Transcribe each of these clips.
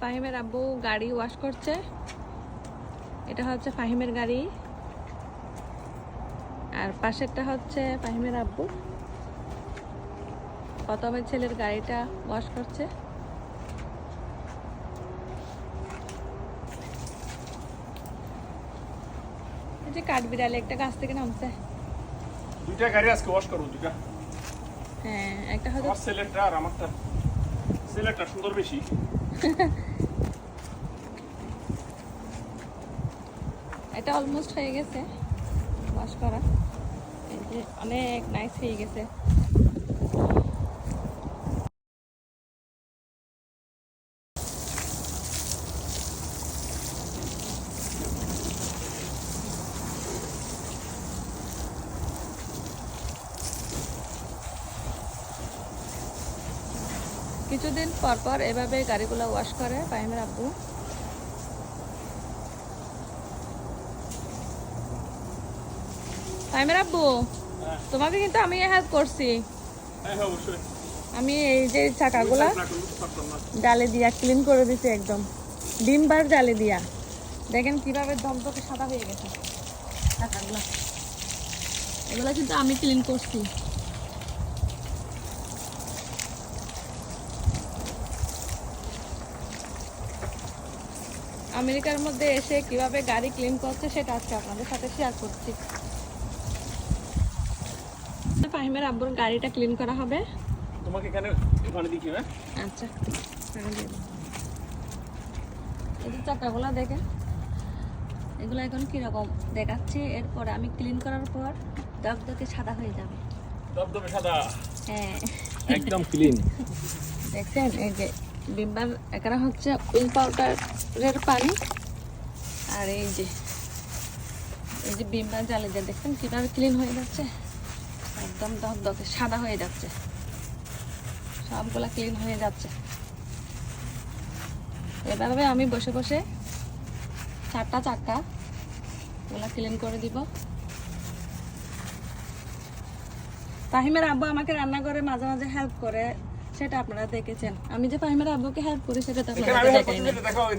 ফাহিমের আব্বু গাড়ি ওয়াশ করছে। এটা হচ্ছে ফাহিমের গাড়ি। আর পাশেরটা হচ্ছে ফাহিমের আব্বু। প্রথমের ছেলের গাড়িটা ওয়াশ করছে। এই যে কাঠবিড়ালি একটা গাছ থেকে নামছে। দুইটা গাড়ি আজকে ওয়াশ করব দুইটা। হ্যাঁ একটা হয়তো আমার ছেলেরটা আর আমারটা। ছেলেরটা সুন্দর বেশি। এটা অলমোস্ট হয়ে গেছে। ওয়াশ করা। অনেক নাইস হয়ে গেছে। কিছুদিন পর পর এভাবে গাড়িগুলো ওয়াশ করে পাইমের আব্বু পাইমের আব্বু তোমাকে কিন্তু আমি হেল্প করছি। হ্যাঁ হ্যাঁ, আমি এই যে চাকাগুলা। ডালে দিয়া ক্লিন করে দিছি একদম। ডিম বার ডালে দিয়া। দেখেন কীভাবে দমদকে সাদা হয়ে গেছে চাকাগুলা। এগুলা কিন্তু আমি ক্লিন করছি। আমেরিকার মধ্যে এসে কীভাবে গাড়ি ক্লিন করছে সেটা আজকে আপনাদের সাথে শেয়ার করছি। ফাহিমের আব্বুর গাড়িটা ক্লিন করা হবে। তোমাকে এখানে ওখানে দেখি হ্যাঁ? আচ্ছা। এই যে চাকাগুলো দেখে এগুলো এখন কীরকম দেখাচ্ছে এরপরে আমি ক্লিন করার পর দগদগে সাদা হয়ে যাবে। দবদবে সাদা? হ্যাঁ। একদম ক্লিন দেখছেন এই যে বিম্বার এখানে হচ্ছে উইল পাউডারের পানি আর এই যে এই যে বিম্বার জালে দিয়ে দেখছেন কীভাবে ক্লিন হয়ে যাচ্ছে। একদম দগদগে সাদা হয়ে যাচ্ছে। সবগুলা ক্লিন হয়ে যাচ্ছে। এভাবে আমি বসে বসে চারটা চাক্কা ওগুলা ক্লিন করে দিব। ফাহিমের আব্বু আমাকে রান্না করে মাঝে মাঝে হেল্প করে সেটা আপনারা দেখেছেন। আমি যে ফাহিমের আব্বুকে হেল্প করি সেটা তো আপনারা আমি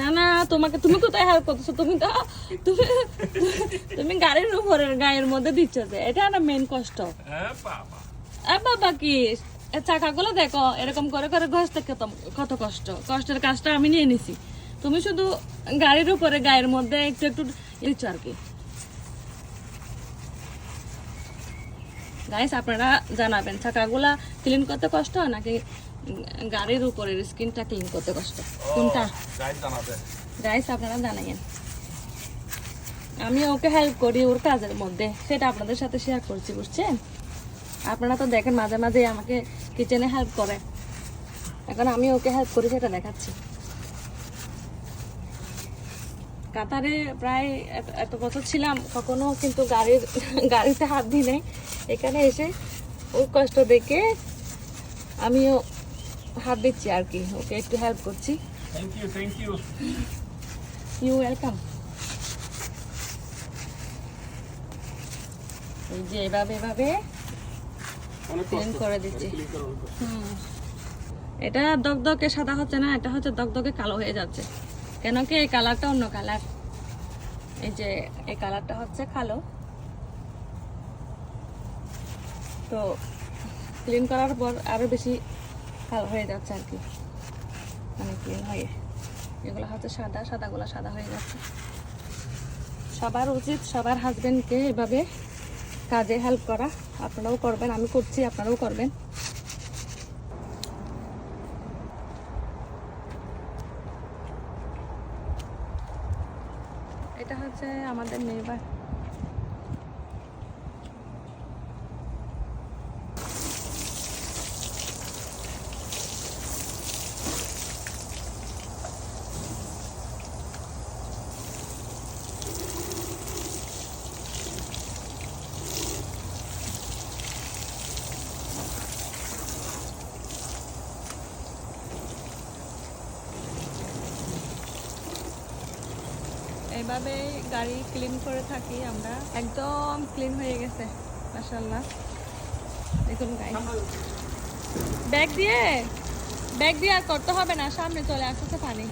না না তোমাকে তুমি কোথায় হেল্প করতেছো? তুমি তো তুমি তুমি গাড়ির উপরে গায়ের মধ্যে দিচ্ছ যে এটা না মেন কষ্ট। হ্যাঁ বাবা। কি? চাকাগুলো দেখো এরকম করে করে ঘষতে কত কত কষ্ট। কষ্টের কাজটা আমি নিয়ে নিছি। তুমি শুধু গাড়ির উপরে গায়ের মধ্যে একটু একটু দিচ্ছ আর কি। গাইস আপনারা জানাবেন চাকাগুলা ক্লিন করতে কষ্ট নাকি গাড়ির উপরের স্কিনটা ক্লিন করতে কষ্ট। কোনটা? গাইস আপনারা জানাইন আমি ওকে হেল্প করি ওর কাজের মধ্যে। সেটা আপনাদের সাথে শেয়ার করছি বুঝছেন? আপনারা তো দেখেন মাঝে মাঝে আমাকে কিচেনে হেল্প করে। এখন আমি ওকে হেল্প করি সেটা দেখাচ্ছি। কাতারে প্রায় এত- এত বছর ছিলাম কখনো কিন্তু গাড়ির গাড়িতে হাত দিই নাই। এখানে এসে ওর কষ্ট দেখে আমিও হাত দিচ্ছি আর কি ওকে একটু হেল্প করছি। Thank you thank you you welcome এই যে এভাবে এভাবে ক্লিন করে দিচ্ছি। হুম। এটা দগদগে সাদা হচ্ছে না এটা হচ্ছে দগদগে কালো হয়ে যাচ্ছে। কেন কি এই কালারটা অন্য কালার এই যে এই কালারটা হচ্ছে কালো। তো ক্লিন করার পর আরও বেশি কালো হয়ে যাচ্ছে আর কি। মানে ক্লিন হয়ে, এগুলো হচ্ছে সাদা, সাদাগুলো সাদা হয়ে যাচ্ছে। সবার উচিত, সবার হাজবেন্ডকে এভাবে কাজে হেল্প করা। আপনারাও করবেন, আমি করছি, আপনারাও করবেন। এটা হচ্ছে আমাদের নেইবার এইভাবে গাড়ি ক্লিন করে থাকি আমরা, একদম ক্লিন হয়ে গেছে মাসাল্লাহ দেখুন ব্যাগ দিয়ে ব্যাগ দিয়ে আর করতে হবে না, সামনে চলে আসতেছে পানি।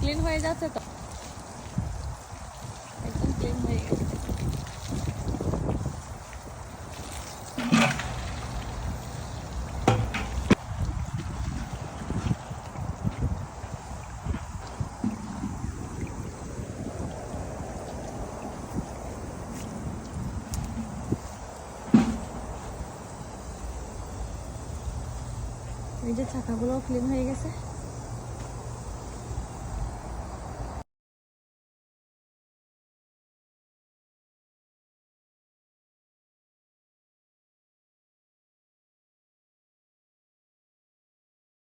ক্লিন হয়ে যাচ্ছে তো একদম ক্লিন হয়ে গেছে এই যে চাকাগুলোও ক্লিন হয়ে গেছে।